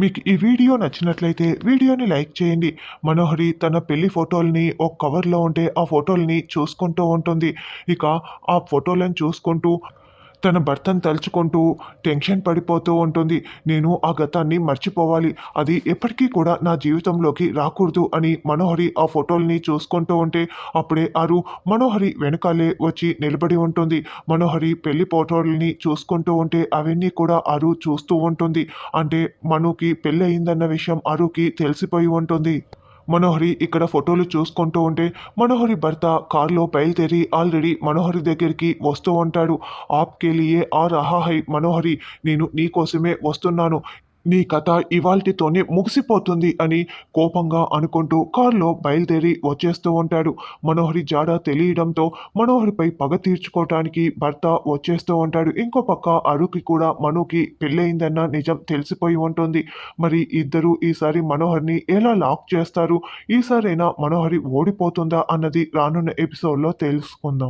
మీకు ఈ వీడియో నచ్చినట్లయితే వీడియోని లైక్ చేయండి. మనోహరి తన పెళ్ళి ఫోటోల్ని ఒక కవర్లో ఉంటే ఆ ఫోటోల్ని చూసుకుంటూ ఉంటుంది. ఇక ఆ ఫోటోలను చూసుకుంటూ తన భర్తను తలుచుకుంటూ టెన్షన్ పడిపోతూ ఉంటుంది. నేను ఆ గతాన్ని మర్చిపోవాలి. అది ఎప్పటికీ కూడా నా జీవితంలోకి రాకూడదు అని మనోహరి ఆ ఫోటోల్ని చూసుకుంటూ ఉంటే అప్పుడే అరు మనోహరి వెనకాలే వచ్చి నిలబడి ఉంటుంది. మనోహరి పెళ్ళి ఫోటోల్ని చూసుకుంటూ ఉంటే అవన్నీ కూడా అరు చూస్తూ ఉంటుంది. అంటే మనుకి పెళ్ళి అయిందన్న విషయం అరుకి తెలిసిపోయి ఉంటుంది. మనోహరి ఇక్కడ ఫోటోలు చూసుకుంటూ ఉంటే మనోహరి భర్త కారులో బయలుదేరి ఆల్రెడీ మనోహరి దగ్గరికి వస్తూ ఉంటాడు. ఆప్కేలియే ఆ రహా హై మనోహరి నేను నీకోసమే వస్తున్నాను. నీ కథ ఇవాల్టితోనే ముగిసిపోతుంది అని కోపంగా అనుకుంటూ కారులో బయలుదేరి వచ్చేస్తూ ఉంటాడు. మనోహరి జాడ తెలియడంతో మనోహరిపై పగ తీర్చుకోవటానికి భర్త వచ్చేస్తూ ఉంటాడు. ఇంకో పక్క అరుకి కూడా మనుకి పెళ్ళయిందన్న నిజం తెలిసిపోయి ఉంటుంది. మరి ఇద్దరు ఈసారి మనోహర్ని ఎలా లాక్ చేస్తారు? ఈసారైనా మనోహరి ఓడిపోతుందా అన్నది రానున్న ఎపిసోడ్లో తెలుసుకుందాం.